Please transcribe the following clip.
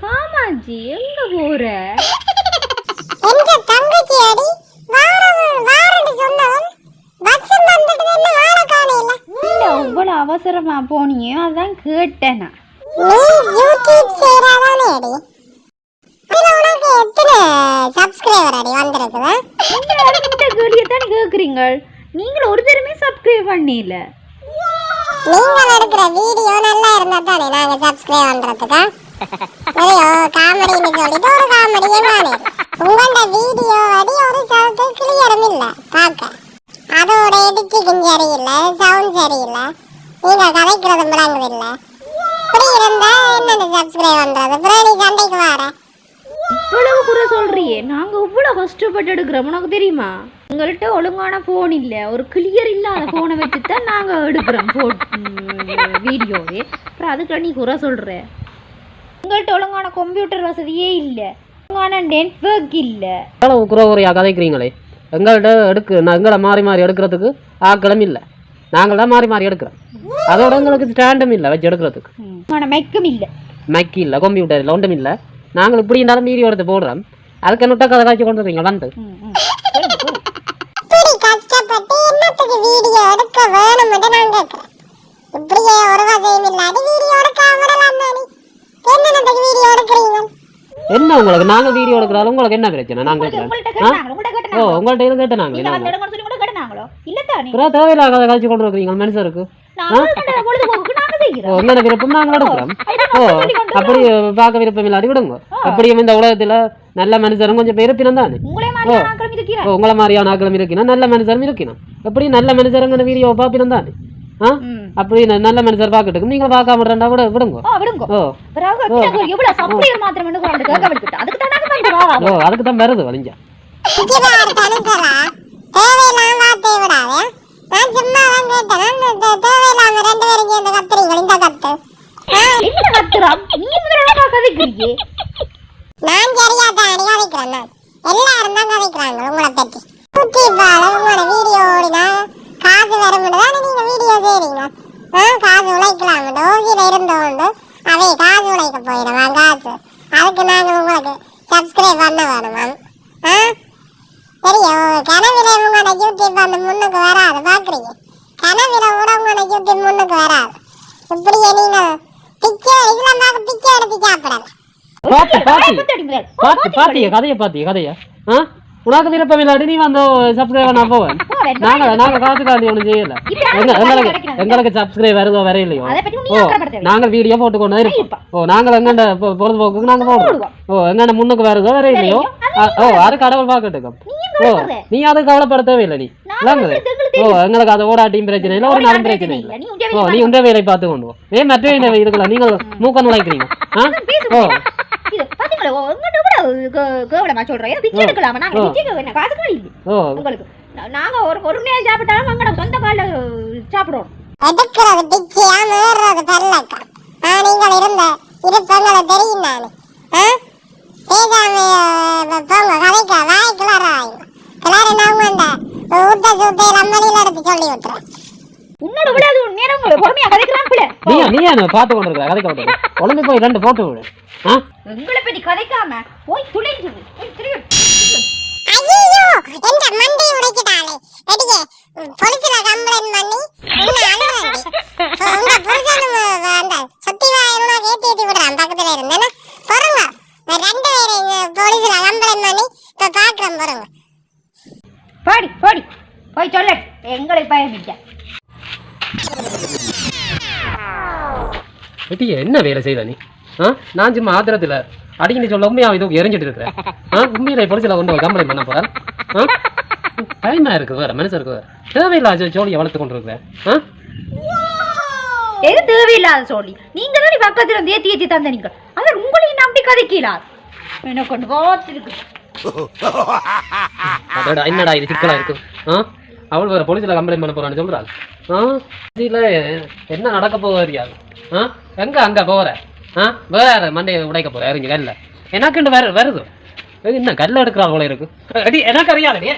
காமாஞ்சி எங்க போற? என்ற தங்கச்சி அடி வாரம் வாரன்னு சொன்னவன் பஸ் வந்துட்டு என்ன வார காணையில இல்ல இவ்வளவு அவசரமா போனியோ அதான் கேட்டேன். நான். நீ யூடியூப் செய்யறாதானே அடி. இதுல உனக்கு எத்தனை சப்ஸ்கிரைபர் அடி வந்திருக்குதா? இந்த அடுத்த கேள்வியை தானே கேக்குறீங்க நீங்களும் ஒரு தரமே சப்ஸ்கிரைப் பண்ணல. நீங்கள் எடுக்கிற வீடியோ நல்லா இருந்தா தானே நாங்க சப்ஸ்கிரைப் பண்றதுக்கா? ஐயோ காமெடின்னு சொல்லிட்டு ஒரு காமெடியே நானே உங்களோட வீடியோ அடி ஒரு சவுக்கு கிளியரும் இல்ல பார்க்க அதோட எடிட்டிங் சரியில்லை சவுண்ட் சரியில்லை நீங்க கதைக்கிறது விளங்குது இல்ல இப்படி இருந்தா என்னென்ன சப்ஸ்கிரைப் அப்புறம் நீ சண்டைக்கு வார இவ்வளவு குறை சொல்றியே நாங்க இவ்வளவு கஷ்டப்பட்டு எடுக்கிறோம் உனக்கு தெரியுமா உங்கள்கிட்ட ஒழுங்கான போன் இல்ல ஒரு கிளியர் இல்லாத போனை வச்சு தான் நாங்க எடுக்கிறோம் வீடியோவே அப்புறம் அதுக்குள்ள நீ குறை சொல்ற உங்கள்கிட்ட ஒழுங்கான கம்ப்யூட்டர் வசதியே இல்ல. ஒழுங்கான நெட்வொர்க் இல்ல. எவ்வளவு குறவுரையாக கதைக்கிறீங்களே? எங்கள்கிட்ட எடுக்கு நான் எங்களை மாறி மாறி எடுக்கிறதுக்கு ஆக்களும் இல்லை. நாங்கள் தான் மாறி மாறி எடுக்கிறோம். அதோட எங்களுக்கு ஸ்டாண்டும் இல்லை வச்சு எடுக்கிறதுக்கு. ஒழுங்கான மெக்கும் இல்ல. மைக்கு இல்லை கம்ப்யூட்டர் இல்லை ஒன்றும் இல்லை. நாங்கள் இப்படி இருந்தாலும் வீடியோ எடுத்து போடுறோம். அதுக்கு என்ன கதை காய்ச்சி கொண்டு வரீங்க வந்து கஷ்டப்பட்டு என்னத்துக்கு வீடியோ எடுக்க நான் கேட்கிறேன். இப்படியே ஒரு வகையும் இல்லாத வீடியோ எடுக்க விடலாம் என்ன உங்களுக்கு? நாங்கள் வீடியோ எடுக்கிறாலும் உங்களுக்கு என்ன பிரச்சனை? ஓ கேட்ட நீங்க தேவையில்லாத கொண்டு இருக்கிறீங்க மனுஷருக்கு. நாங்க நாங்க ஓ செய்கிறோம் உங்களோட விருப்பம் நாங்கள் எடுக்கிறோம் ஓ அப்படி பார்க்க விருப்பம் இல்லாட்டி விடுங்க. அப்படியும் இந்த உலகத்தில் நல்ல மனுஷரும் கொஞ்சம் இருப்பினம் தானே? உங்களே ஓ. மாதிரியான ஆக்களும் இருக்கணும் நல்ல மனுஷரும் இருக்கணும் எப்படி நல்ல மனுஷருங்கிற வீடியோ பார்ப்பினம் தானே? ஆ ம். அப்படி நல்ல மனுஷர் பார்க்கட்டும் நீங்கள் பார்க்காம இருந்தா விட விடுங்க. விடுங்க. ஓ. எவ்வளவு சப்ளையர் மாத்திரம் வந்து கொண்டு கேட்க விட்டுட்டு அதுக்கு தான் நாங்க ஓ அதுக்கு தான் வருது வலிஞ்சா. நான் சும்மா தான் கேட்டேன் அந்த தே- தேவையில்லாம ரெண்டு பேரும் சேர்ந்து கத்துறீங்க இந்த கத்து ஆ, என்ன கத்துறான் நீ முதல்ல கதைக்கிறீங்க நான் சரியா தான் அடி கதைக்கிறேன் நான். எல்லாரும் தான் கதைக்கிறாங்க உங்களை பற்றி யூடியூப்பால உங்களோட வீடியோ ஓடினா காசு வரும்னு தானே நீங்க வீடியோ செய்றீங்க ஆ காசு உழைக்கலாம் ஓசியில இருந்தோண்டு அவை காசு உழைக்க போயிடுவான் காசு அதுக்கு நாங்கள் உங்களுக்கு சப்ஸ்கிரைப் பண்ண வேணுமா ஆ கனவில உங்களோட யூடியூப் அந்த முன்னுக்கு வராது பாக்குறீங்க கனவில கூட உங்களோட யூடியூப் முன்னுக்கு வராது இப்படியே நீங்க பிச்சை இதுல பார்க்க பிச்சை எடுத்து சாப்பிடலாம் பாத்தி பாத்தி குத்தடி முதல் பாத்தி பாத்திய கதையை பாத்திய கதையை ஆ உனக்கு விருப்பம் இல்லாட்டி நீ வந்து சப்ஸ்கிரைப் நான் போவேன் நாங்க நாங்க காசு காண்டி ஒன்றும் செய்யல எங்க எங்களுக்கு எங்களுக்கு சப்ஸ்கிரைப் வருதோ பத்தி நீ ஓ நாங்கள் வீடியோ போட்டு கொண்டு இருப்போம் ஓ நாங்கள் எங்கண்ட பொழுதுபோக்குக்கு நாங்கள் போடுவோம். ஓ எங்கண்ட முன்னுக்கு வருதோ வர இல்லையோ ஓ அது கடவுள் பார்க்கட்டுக்கும் ஓ நீ அதை கவலைப்பட தேவையில்லை நீ. விளங்குது ஓ எங்களுக்கு அதை ஓடாட்டியும் பிரச்சனை இல்லை ஒரு நாளும் பிரச்சனை இல்லை. ஓ நீ உண்ட வேலை பார்த்து கொண்டு ஏன் மற்ற இருக்கலாம்? நீங்கள் மூக்க நுழைக்கிறீங்க. ஆ? ஓ. கேவலமா சொல்றேன் பிச்சை எடுக்கலாமா? நாங்க பிச்சைக்கு என்ன காசு கூட இல்லை உங்களுக்கு. நாங்க ஒரு ஒரு நேரம் சாப்பிட்டாலும் எங்கட சொந்த கால சாப்பிடுறோம். எடுக்கிறது பிச்சையா? மேறுறது பல்லக்கா ஆ நீங்கள் இருந்த இருப்பங்களை தெரியும் நான். ஆ? பேசாம போங்க கதைக்க வாய் கிளறாங்க கிளறு நான் அந்த ஊட்ட சூட்டை லம்பனியில் எடுத்து சொல்லி விட்டுறேன். உன்னோட விட அது ஒரு நேரம் பொறுமையா கதைக்கலாம் பிள்ளை நீ நீ என்ன பார்த்து கொண்டு இருக்க கதைக்க விட்டு உடனே போய் ரெண்டு போட்டு விடு. ஆ? எங்களை பத்தி கதைக்காம போய் திரும்பி ஐயோ என்ற மண்டை உடைச்சிட்டாளே வெடியே பொலிசுல கம்ப்ளைண்ட் பண்ணி உன்னை அழுவாண்டி உங்க புருஷனும் அஹ், அந்த சுத்தி வாயமா ஏத்தி ஏத்தி விடுறான் பக்கத்துல இருந்தேன்னா பொறுங்க. நான் ரெண்டு பேரும் போலீஸ்ல கம்ப்ளைண்ட் பண்ணி இப்ப பாக்குறேன் பொறுங்க. பாடி பாடி. போய் சொல்ல. எங்களை பயமிக்க வெட்டிய என்ன வேலை செய்த நீ? ஆ? நான் சும்மா ஆத்திரத்தில் அடிக்கடி சொல்ல உண்மையாக இது எரிஞ்சிட்டு இருக்கிறேன் ஆ? உண்மையில பொலிசில் கொண்டு கம்ப்ளைண்ட் பண்ண போகிறேன் ஆ? பயமா இருக்குது வேற மனுஷருக்கு வேற. தேவையில்லாத ஜோலியை வளர்த்து கொண்டு இருக்கிறேன் ஆ? எது தேவையில்லாத சொல்லி நீங்க தானே பக்கத்துல இருந்து ஏத்தி ஏத்தி தந்த நீங்க அவர் உங்களையும் நம்பி கதைக்கலாது என்ன கொண்டு பார்த்துருக்கு அதோட என்னடா இது சிக்கலா இருக்கு? ஆ? அவள் வேற போலீஸ்ல கம்ப்ளைண்ட் பண்ண போறான்னு சொல்றாள். ஆ? இதுல என்ன நடக்க போகுது தெரியாது ஆ? எங்க அங்க போற? ஆ? வேற மண்டையை உடைக்க போற இறங்கி கல்ல. எனக்குண்டு வேற வருது என்ன கல்ல எடுக்கிற போல இருக்கு. அடி எனக்கு அறியாதடி.